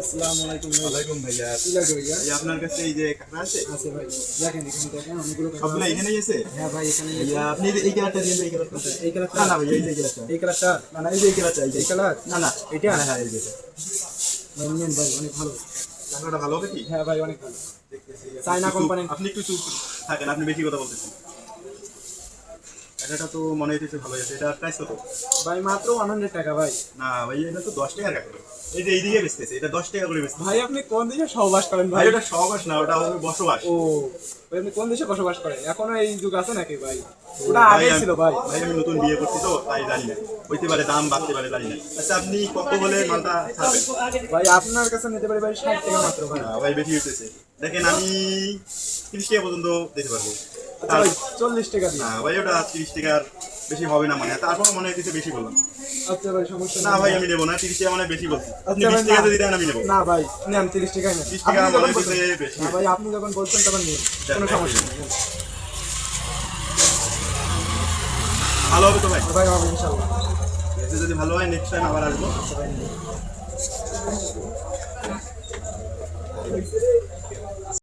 আসসালামু আলাইকুম ওয়ালাইকুম ভাইয়া। ভাইয়া? আপনার কাছে এই যে কাঁকড়া আছে? আছে ভাই। দেখেন এখানে দেখেন অনেকগুলো কালার এখানেই আছে? হ্যাঁ ভাই এখানে ভাইয়া আপনি এই- এই কালারটা দিন এই কালারটা এই কালারটা না এই যে এই কালারটা। এই কালারটা। না না এই কালারটা এই কালার? না না এটা? হ্যাঁ হ্যাঁ এই যে ভাই অনেক ভালো। কাঁকড়াটা ভালো হবে কি? হ্যাঁ ভাই অনেক ভালো। আপনি একটু চুপ থাকেন আপনি বেশি কথা বলতেছেন। এটা তো মনে হইতেছে ভালো আছে। এটা প্রাইস কত? ভাই মাত্র ওয়ান হান্ড্রেড টাকা ভাই। না ভাই এটা তো দশ টাকার কাঁকড়া এই যে এইদিকে বেচতেছে এটা দশ টাকা করে বেচতেছে। ভাই আপনি কোন দেশে সহবাস করেন ভাই ওটা সহবাস না ওটা হবে বসবাস। ও ভাই আপনি কোন দেশে বসবাস করেন? এখনও এই যুগ আছে নাকি ভাই? ওটা আগে ছিল ভাই। ভাই আমি নতুন বিয়ে করছি তো তাই জানি না। হইতে পারে দাম বাড়তে পারে জানি না। আচ্ছা আপনি কত হলে মালটা ছাড়বেন? ভাই আপনার কাছে নিতে পারি ভাই ষাট টাকা মাত্র ভাই। ভাই বেশি হইতেছে। দেখেন আমি তিরিশ টাকা পর্যন্ত দিতে পারব। চল্লিশ টাকা না ভাই ওটা তিরিশ টাকার বেশি হবে না মানে। তারপর মনে হইতেছে বেশি বললাম। আচ্ছা ভাই সমস্যা না ভাই আমি নেব না। তিরিশ টাকা মানে বেশি বলছি। আপনি আচ্ছা বিশ টাকা যদি দেন আমি নেব। না ভাই নেন তিরিশ টাকাই নেন। 30 টাকা আপনি যখন মনে বেশি। ভাই আপনি যখন বলছেন তখন নিন। কোনো সমস্যা নেই। ভালো হবে তো ভাই? ভাই হবে ইনশাল্লাহ। যদি ভালো হয় নেক্সট টাইম আবার আসব। আচ্ছা।